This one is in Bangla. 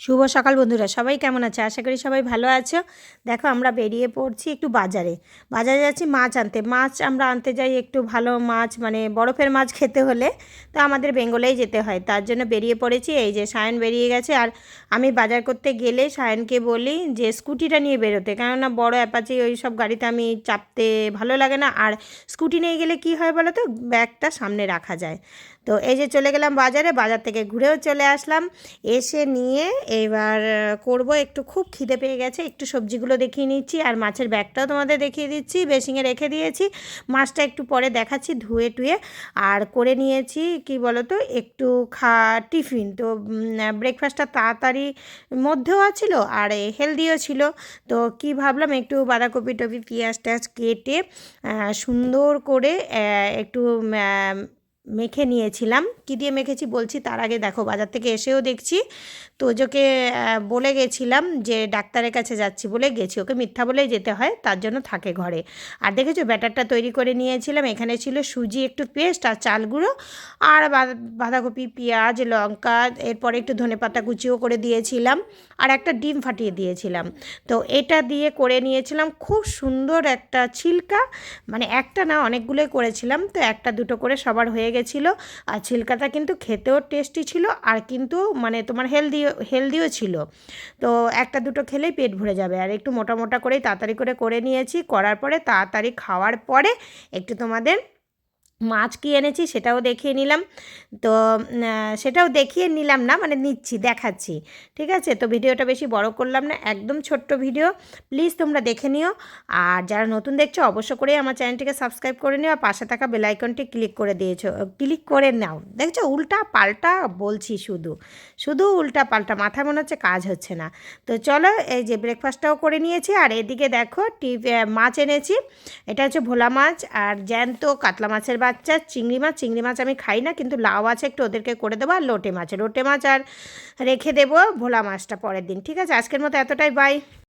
শুভ সকাল বন্ধুরা, সবাই কেমন আছে? আশা করি সবাই ভালো আছো। দেখো, আমরা বেরিয়ে পড়ছি একটু বাজারে। বাজারে যাচ্ছি মাছ আনতে। মাছ আমরা আনতে যাই একটু ভালো মাছ মানে বরফের মাছ খেতে হলে। তো আমাদের বেঙ্গলেই যেতে হয়। তার জন্য বেরিয়ে পড়েছি। এই যে সায়ন বেরিয়ে গেছে। আর আমি বাজার করতে গেলে সায়নকে বলি যে, স্কুটিটা নিয়ে বেরোতে। কেননা বড় অ্যাপাচি ওই সব গাড়িতে আমি চাপতে ভালো লাগে না। আর স্কুটি নিয়ে গেলে কি হয় বলো তো? ব্যাগটা সামনে রাখা যায়। তো এই যে চলে গেলাম বাজারে। বাজার থেকে ঘুরেও চলে আসলাম। এসে নিয়ে এবার করব। একটু খুব খিদে পেয়ে গেছে। একটু সবজিগুলো দেখিয়ে নিচ্ছি আর মাছের ব্যাগটাও তোমাদের দেখিয়ে দিচ্ছি। বেসিংয়ে রেখে দিয়েছি। মাছটা একটু পরে দেখাচ্ছি ধুয়ে টুয়ে। আর করে নিয়েছি, কি বলো তো একটু খা, টিফিন। তো ব্রেকফাস্টটা তাড়াতাড়ি মধ্যেও আছিল আর হেলদিও ছিল। তো, কি ভাবলাম, একটু বাঁধাকপি টপি পেঁয়াজ টেয়াজ কেটে সুন্দর করে একটু মেখে নিয়েছিলাম। কী দিয়ে মেখেছি বলছি? তার আগে দেখো, বাজার থেকে এসেও দেখছি। তোজোকে বলে গেছিলাম যে ডাক্তারের কাছে যাচ্ছি বলে গেছি। ওকে মিথ্যা বলেই যেতে হয়, তার জন্য থাকে ঘরে। আর দেখেছ, ব্যাটারটা তৈরি করে নিয়েছিলাম। এখানে ছিল সুজি, একটু পেস্ট আর চাল গুঁড়ো আর বাঁধাকপি, পেঁয়াজ, লঙ্কা, এরপরে একটু ধনে পাতা কুচিও করে দিয়েছিলাম আর একটা ডিম ফাটিয়ে দিয়েছিলাম। তো এটা দিয়ে করে নিয়েছিলাম খুব সুন্দর একটা ছিলকা। মানে একটা না, অনেকগুলোই করেছিলাম। তো একটা দুটো করে সবার হয়ে গেছিল আর ছিলকাটা কিন্তু খেতেও টেস্টি ছিল আর কিন্তু মানে তোমার হেলদি হেলদিও ছিল। তো একটা দুটো খেলেই পেট ভরে যাবে। আর একটু মোটা মোটা করেই তাড়াতাড়ি করে করে নিয়েছি। করার পরে তাড়াতাড়ি খাওয়ার পরে একটু তোমাদের মাছ কি এনেছি সেটাও দেখিয়ে নিলাম। তো সেটাও দেখিয়ে নিলাম না মানে নিচ্ছি, দেখাচ্ছি। ঠিক আছে? তো ভিডিওটা বেশি বড় করলাম না, একদম ছোট্ট ভিডিও। প্লিজ তোমরা দেখে নিও। আর যারা নতুন দেখছ, অবশ্য করেই আমার চ্যানেলটিকে সাবস্ক্রাইব করে নিও। আর পাশে থাকা বেলাইকনটি ক্লিক করে দিয়েছ ক্লিক করে নাও। দেখছ? উল্টা পাল্টা বলছি শুধু। শুধু উল্টা পাল্টা, মাথায় মনে হচ্ছে কাজ হচ্ছে না। তো চলো, এই যে ব্রেকফাস্টটাও করে নিয়েছি। আর এদিকে দেখো টি মাছ এনেছি। এটা হচ্ছে ভোলা মাছ আর জ্যান্ত কাতলা মাছের বাচ্চা, চিংড়ি মাছ চিংড়ি মাছ আমি খাই না, কিন্তু লাউ আছে একটু ওদেরকে করে দেবো আর লোটে মাছ। লোটে মাছ আর রেখে দেবো ভোলা মাছটা পরের দিন। ঠিক আছে, আজকের মতো এতটাই বাই